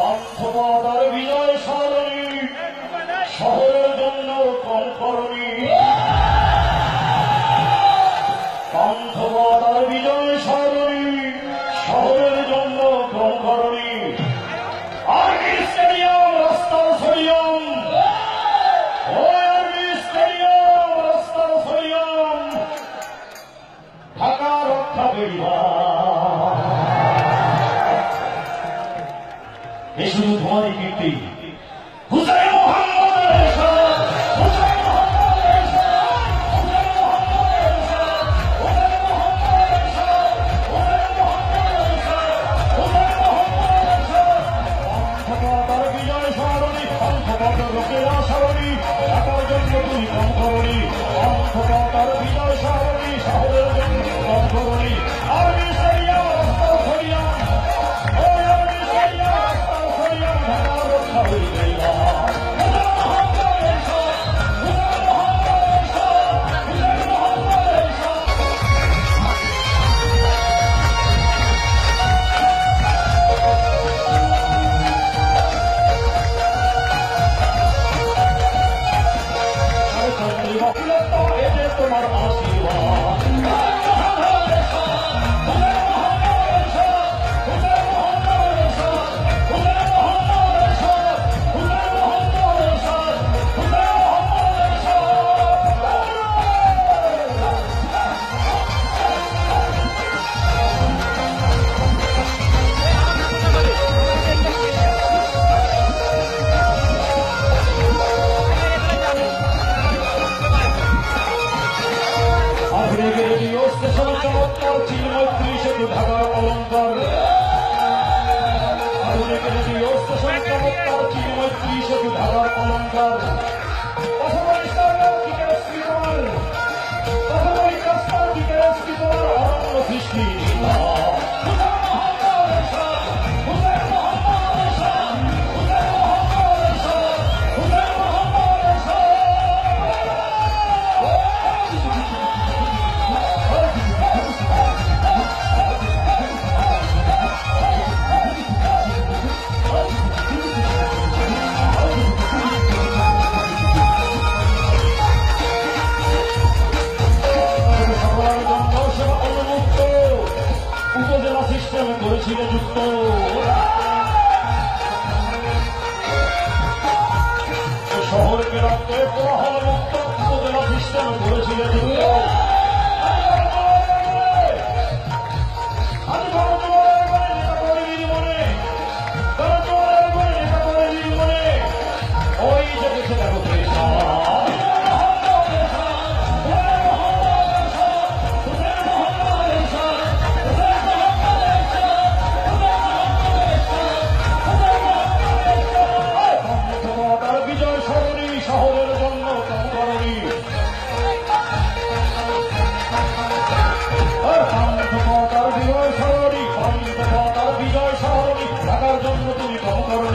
পান্থপদার বিজয় সারণী। শহরের জন্য কম করণী বিজয় সারণী। শহরের জন্য কম আর্মি স্টেডিয়াম, রাস্তার সরিয়ম আর্মি স্টেডিয়াম, রাস্তার সরিয়ম ঢাকা রক্ষা শুধু তোমারই কীর্তি হুসাইন মোহাম্মদ এরশাদ, হুসাইন মোহাম্মদ সেতু ঢাকার অলঙ্কার। আধুনিক রেডিও স্টেশন চমৎকার চিন্মৈত্রী সেতু ঢাকার অলঙ্কার। যুক্ত শহরকে রাখতে প্রহর মুক্ত থাকার জন্য তুমি ক্ষমা করো।